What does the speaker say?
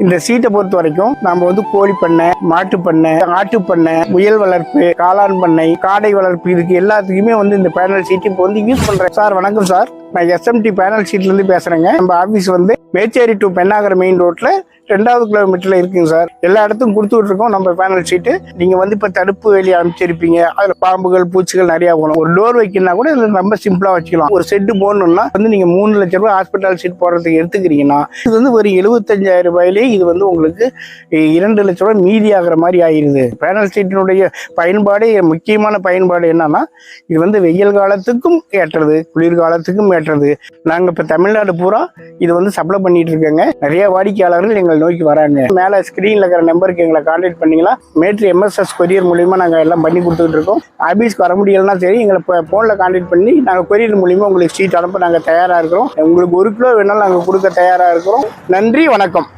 இந்த சீட்டை பொறுத்த வரைக்கும் நாம வந்து கோழி பண்ணை மாட்டு பண்ணை ஆட்டு பண்ணை முயல் வளர்ப்பு காளான் பண்ணை காடை வளர்ப்பு இதுக்கு எல்லாத்துக்குமே வந்து இந்த பேனல் சீட்டு இப்போ வந்து யூஸ் பண்றேன். சார் வணக்கம் சார். நான் எஸ்எம்டி பேனல் ஷீட்லேருந்து பேசுகிறேங்க நம்ம ஆஃபீஸ் வந்து மேச்சேரி டு பெண்ணாகர மெயின் ரோட்டில் ரெண்டாவது கிலோமீட்டரில் இருக்குங்க சார். எல்லா இடத்துக்கும் கொடுத்துட்ருக்கோம் நம்ம பேனல் ஷீட்டு நீங்கள் வந்து இப்போ தடுப்பு வேலி அமைச்சிருப்பீங்க. அதில் பாம்புகள் பூச்சிகள் நிறையா போகணும். ஒரு டோர் வைக்கணும்னா கூட இதில் ரொம்ப சிம்பிளாக வச்சுக்கலாம். ஒரு செட்டு போடணும்னா வந்து நீங்கள் மூணு லட்ச ரூபாய் ஹாஸ்பிட்டல் சீட் போடுறதுக்கு எடுத்துக்கிறீங்கன்னா இது வந்து ஒரு எழுபத்தஞ்சாயிரம் ரூபாயிலே இது வந்து உங்களுக்கு இரண்டு லட்ச ரூபாய் மீதி ஆகிற மாதிரி ஆயிடுது பேனல் ஷீட்டினுடைய பயன்பாடு முக்கியமான பயன்பாடு என்னன்னா இது வந்து வெயில் காலத்துக்கும் ஏற்றது குளிர்காலத்துக்கும் ஏற்றது நாங்கள் இப்போ தமிழ்நாடு பூரா இது வந்து சப்ளை பண்ணிட்டு இருக்கோங்க நிறைய வாடிக்கையாளர்கள் எங்களை நோக்கி வராங்க. மேலே ஸ்க்ரீனில் இருக்கிற நம்பருக்கு எங்களை கான்டாக்ட் பண்ணீங்களா மேட்ரு எம்எஸ்எஸ் கொரியர் மூலியமாக நாங்கள் எல்லாம் பண்ணி கொடுத்துட்டு இருக்கோம். ஆபீஸ்க்கு வர முடியலன்னா சரி எங்களை இப்போ ஃபோனில் கான்டாக்ட் பண்ணி நாங்கள் கொரியர் மூலியமாக உங்களுக்கு ஸ்ட்ரீட் அனுப்ப நாங்கள் தயாராக இருக்கிறோம். உங்களுக்கு ஒரு கிலோ வேணாலும் நாங்கள் கொடுக்க தயாராக இருக்கிறோம். நன்றி வணக்கம்.